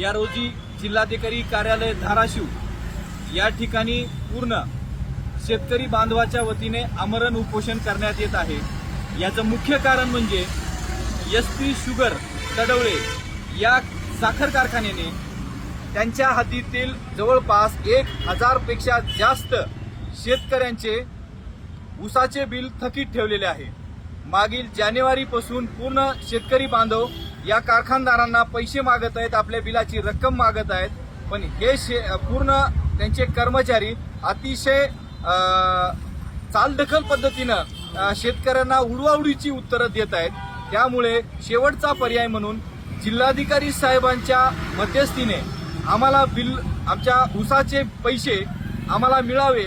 या रोजी जिल्हाधिकारी कार्यालय धाराशिव या ठिकाणी पूर्ण शेतकरी बांधवाच्या वतीने आमरण उपोषण करण्यात येत आहे. याचं मुख्य कारण म्हणजे एस पी शुगर तडवळे या साखर कारखान्याने त्यांच्या हातीतील जवळपास एक हजारपेक्षा जास्त शेतकऱ्यांचे ऊसाचे बिल थकीत ठेवलेले आहे. मागील जानेवारीपासून पूर्ण शेतकरी बांधव या कारखानदारांना पैसे मागत आहेत आपल्या बिलाची रक्कम मागत आहेत. पण हे शे पूर्ण त्यांचे कर्मचारी अतिशय चालदखल चालढकल पद्धतीनं शेतकऱ्यांना उडवाउडीची उत्तरं देत आहेत. त्यामुळे शेवटचा पर्याय म्हणून जिल्हाधिकारी साहेबांच्या मध्यस्थीने आम्हाला बिल आमच्या ऊसाचे पैसे आम्हाला मिळावे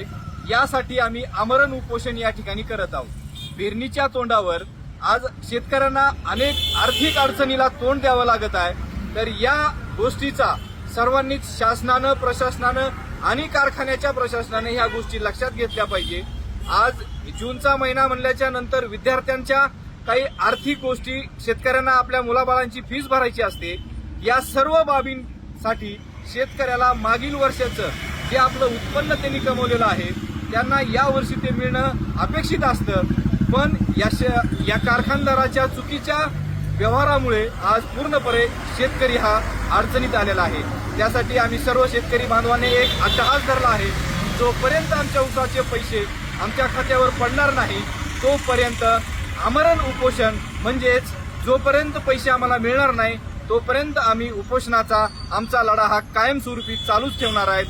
यासाठी आम्ही आमरण उपोषण या ठिकाणी करत आहोत. पेरणीच्या तोंडावर आज शेतकऱ्यांना अनेक आर्थिक अडचणीला तोंड द्यावं लागत आहे. तर या गोष्टीचा सर्वांनीच शासनानं प्रशासनानं आणि कारखान्याच्या प्रशासनाने ह्या गोष्टी लक्षात घेतल्या पाहिजे. आज जूनचा महिना म्हणल्याच्या नंतर विद्यार्थ्यांच्या काही आर्थिक गोष्टी शेतकऱ्यांना आपल्या मुलाबाळांची फीस भरायची असते. या सर्व बाबींसाठी शेतकऱ्याला मागील वर्षाचं जे आपलं उत्पन्न त्यांनी कमवलेलं आहे त्यांना या वर्षी ते मिळणं अपेक्षित असतं. पण या श- या कारखानदाराच्या चुकीच्या व्यवहारामुळे आज पूर्णपणे शेतकरी हा अडचणीत आलेला आहे. त्यासाठी आम्ही सर्व शेतकरी बांधवाने एक अट्टहास धरला आहे. जोपर्यंत आमच्या उसाचे पैसे आमच्या खात्यावर पडणार नाही तोपर्यंत आमरण उपोषण म्हणजेच जोपर्यंत पैसे आम्हाला मिळणार नाही तोपर्यंत आम्ही उपोषणाचा आमचा लढा हा कायमस्वरूपी चालूच ठेवणार आहेत.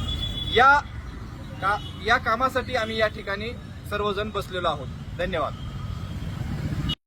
या का या कामासाठी आम्ही या ठिकाणी सर्वजण बसलेलो आहोत. धन्यवाद.